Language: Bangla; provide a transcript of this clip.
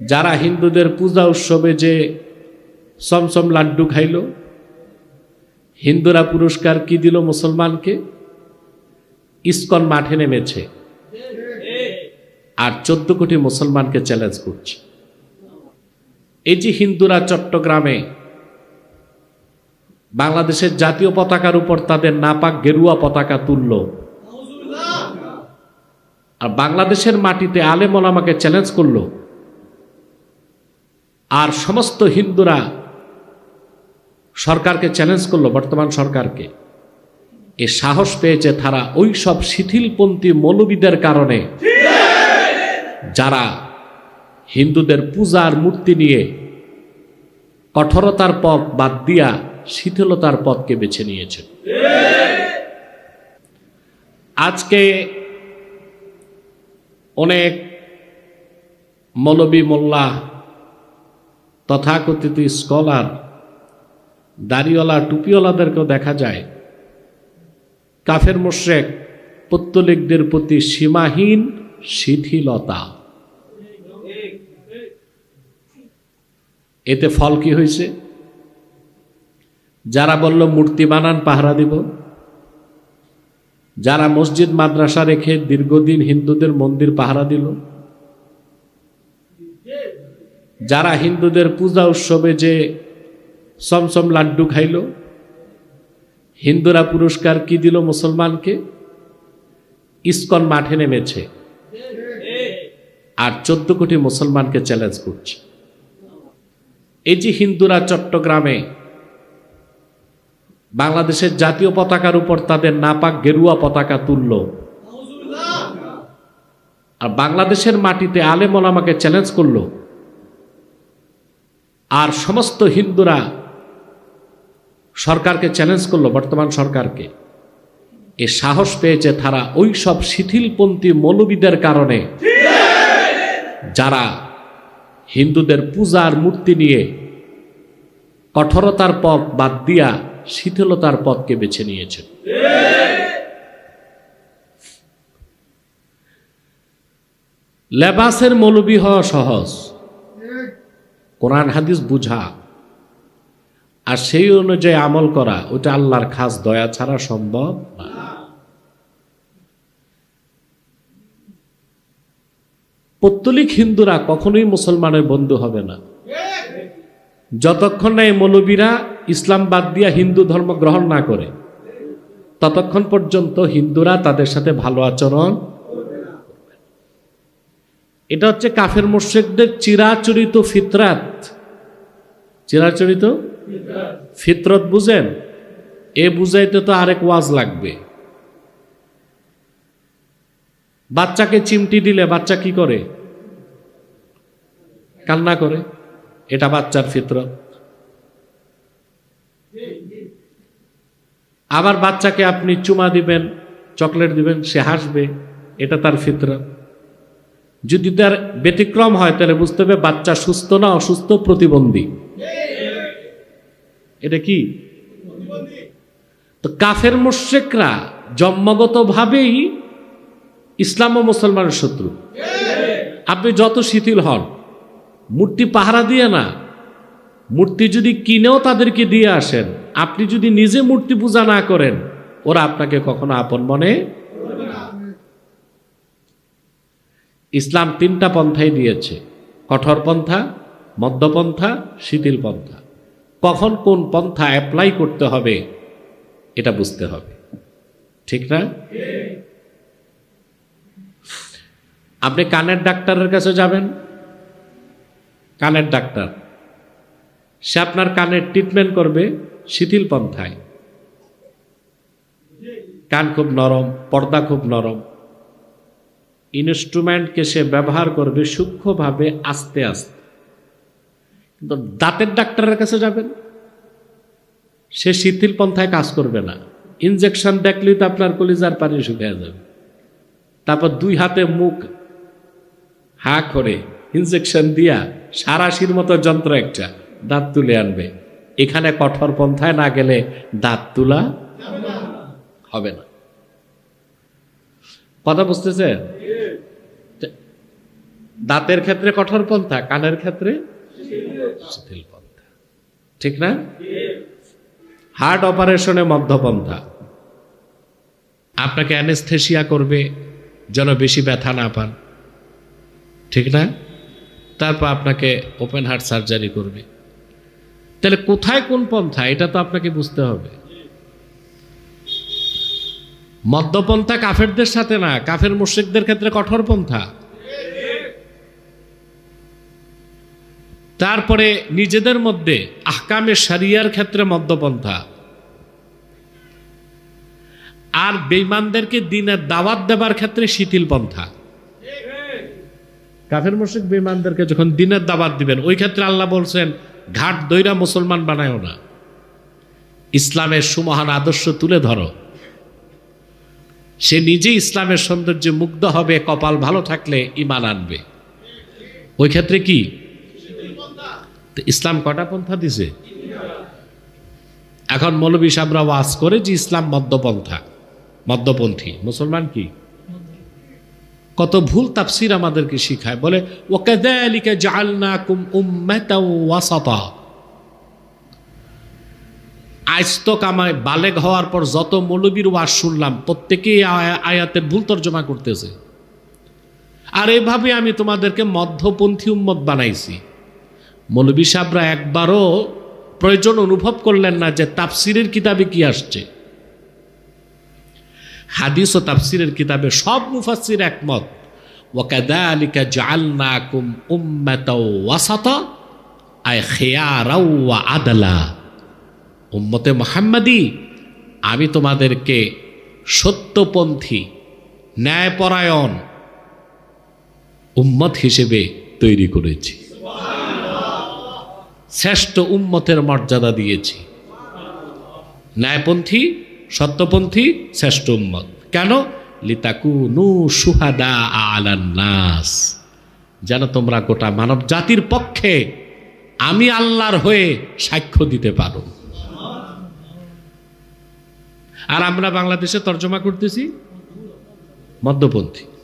যারা হিন্দুদের পূজা উৎসবে যে সমসম লাড্ডু খাইল, হিন্দুরা পুরস্কার কি দিল মুসলমানকে? ইস্কন মাঠে নেমেছে। আর চোদ্দ কোটি মুসলমানকে চ্যালেঞ্জ করছে। এই যে হিন্দুরা চট্টগ্রামে বাংলাদেশের জাতীয় পতাকার উপর তাদের নাপাক গেরুয়া পতাকা তুলল, আর বাংলাদেশের মাটিতে আলেমন আমাকে চ্যালেঞ্জ করল আর সমস্ত হিন্দুরা সরকারকে চ্যালেঞ্জ করল, বর্তমান সরকারকে। এ সাহস পেয়েছে তারা ওই সব শিথিলপন্থী মৌলবিদের কারণে। যারা হিন্দুদের পূজার মূর্তি নিয়ে কঠোরতার পথ বাদ দিয়া শিথিলতার পথকে বেছে নিয়েছে। আজকে অনেক মৌলবী মোল্লা তথাকথিত স্কলার, দাড়িওয়ালা, টুপিওয়ালাদেরকেও দেখা যায়। কাফের মোশেক পত্তলিকদের প্রতি সীমাহীন শিথিলতা। এতে ফল কি হয়েছে? যারা বলল, মূর্তি বানান, পাহারা দিব। যারা মসজিদ, মাদ্রাসা রেখে দীর্ঘদিন হিন্দুদের মন্দির পাহারা দিল। যারা হিন্দুদের পূজা উৎসবে যে সমসম লাড্ডু খাইল, হিন্দুরা পুরস্কার কি দিল মুসলমানকে? ইস্কন মাঠে নেমেছে। আর চোদ্দ কোটি মুসলমানকে চ্যালেঞ্জ করছে। এই যে হিন্দুরা চট্টগ্রামে বাংলাদেশের জাতীয় পতাকার উপর তাদের নাপাক গেরুয়া পতাকা তুলল, আর বাংলাদেশের মাটিতে আলেমন আমাকে চ্যালেঞ্জ করল আর সমস্ত হিন্দুরা সরকারকে চ্যালেঞ্জ করল, বর্তমান সরকারকে। এ সাহস পেয়েছে তারা ওই সব শিথিলপন্থী মৌলবিদের কারণে। যারা হিন্দুদের পূজার মূর্তি নিয়ে কঠোরতার পথ বাদ দিয়া শিথিলতার পথকে বেছে নিয়েছে। লেবাসের মৌলবী হওয়া সহজ। কোরআন হাদিস বুঝা আর সেই অনুযায়ী আমল করা, ওটা আল্লাহর খাস দয়া ছাড়া সম্ভব না। পত্তলিক হিন্দুরা কখনোই মুসলমানের বন্ধু হবে না। যতক্ষণ না এই মৌলবীরা ইসলাম বাদ দিয়া হিন্দু ধর্ম গ্রহণ না করে, ততক্ষণ পর্যন্ত হিন্দুরা তাদের সাথে ভালো আচরণ এটা হচ্ছে কাফের মোর্শেকদের চিরাচরিত ফিতরাত। চিরাচরিত? ফিতরত বুঝেন? এ বুঝাইতে তো আরেক ওয়াজ লাগবে। বাচ্চাকে চিমটি দিলে বাচ্চা কি করে? কান্না করে। এটা বাচ্চার ফিতরত। আবার বাচ্চাকে আপনি চুমা দিবেন, চকলেট দিবেন, সে হাসবে, এটা তার ফিতরত। যদি তার ব্যতিক্রম হয়, তাহলে বুঝতে হবে বাচ্চা সুস্থ না অসুস্থ প্রতিবন্ধী। এটা কি? তো কাফের মোশেকরা জন্মগতভাবেই ইসলাম ও মুসলমানের শত্রু। আপনি যত শিথিল হন, মূর্তি পাহারা দিয়ে না, মূর্তি যদি কিনেও তাদেরকে দিয়ে আসেন, আপনি যদি নিজে মূর্তি পূজা না করেন, ওরা আপনাকে কখনো আপন মনে ইসলাম তিনটা পন্থাই দিয়েছে। কঠোর পন্থা মধ্যপন্থা শিথিল পন্থা। কখন কোন পন্থা অ্যাপ্লাই করতে হবে, এটা বুঝতে হবে। ঠিক না? আপনি কানের ডাক্তারের কাছে যাবেন। কানের ডাক্তার, সে আপনার কানের ট্রিটমেন্ট করবে শিথিল পন্থায়। কান খুব নরম, পর্দা খুব নরম। ইনস্ট্রুমেন্টকে সে ব্যবহার করবে, সূক্ষ্মভাবে আস্তে আস্তে। কিন্তু দাঁতের ডাক্তারের কাছে যাবেন, সে শিথিল পন্থায় কাজ করবে না। ইনজেকশন দেখলেই তো আপনার কলিজার পানি শুকিয়ে যাবে। তারপর দুই হাতে মুখ হা করে ইনজেকশন দিয়া সারাশির মতো যন্ত্র একটা দাঁত তুলে আনবে। এখানে কঠোর পন্থায় না গেলে দাঁত তোলা হবে না। কথা বুঝতেছে দাঁতের ক্ষেত্রে কঠোর পন্থা, কানের ক্ষেত্রে শিথিল পন্থা। ঠিক না? হার্ট অপারেশনে মধ্যপন্থা আপনাকে অ্যানেস্থেশিয়া করবে, যেন বেশি ব্যথা না পান। ঠিক না? তারপর আপনাকে ওপেন হার্ট সার্জারি করবে। তাহলে কোথায় কোন পন্থা? এটা তো আপনাকে বুঝতে হবে। মদ্যপন্থা কাফেরদের সাথে না, কাফের মুশ্রিকদের ক্ষেত্রে কঠোর পন্থা। তারপরে নিজেদের মধ্যে আহকামে সারিয়ার ক্ষেত্রে মদ্যপন্থা। আর বেইমানদেরকে দিনের দাওয়াত দেবার ক্ষেত্রে শিথিল পন্থা। কাফের মুশরিক বেইমানদেরকে যখন দিনের দাওয়াত দিবেন, ওই ক্ষেত্রে আল্লাহ বলছেন, ঘাট দৈরা মুসলমান বানায়ও না। ইসলামের সুমহান আদর্শ তুলে ধরো। সে নিজে ইসলামের সৌন্দর্যে মুগ্ধ হবে, কপাল ভালো থাকলে ইমান আনবে। ওই ক্ষেত্রে কি? তো ইসলাম কটা পন্থা দিছে? এখন মৌলবী সাহরা ওয়াজ করে যে ইসলাম মদ্যপন্থা মদ্যপন্থী মুসলমান কি? কত ভুল তাফসির আমাদেরকে শিখায়। বলে ওয়াসাতা। আজ বালেগ হওয়ার পর যত মৌলবীর ওয়াজ শুনলাম প্রত্যেকেই আয়া- আয়াতের ভুল তর্জমা করতেছে। আর এভাবে আমি তোমাদেরকে মধ্যপন্থী উম্মত বানাইছি। মৌলবী সাহরা একবারও প্রয়োজন অনুভব করলেন না যে তাফসিরের কিতাবে কি আসছে। হাদিস ও তাফসিরের কিতাবে সব মুফাসসির একমত। উম্মাতাও ওয়াসাতা আয় উম্মতে মোহাম্মদী, আমি তোমাদেরকে সত্যপন্থী, ন্যায়পরায়ণ উম্মত হিসেবে তৈরি করেছি। শ্রেষ্ঠ উম্মতের মর্যাদা দিয়েছি। ন্যায়পন্থী, সত্যপন্থী, শ্রেষ্ঠ উম্মত। কেন? লিতাকু নু সুহাদা আলান নাস। যেন তোমরা গোটা মানব জাতির পক্ষে আমি আল্লাহর হয়ে সাক্ষ্য দিতে পারো। আর আমরা বাংলাদেশে তর্জমা করতেছি? মধ্যপন্থী।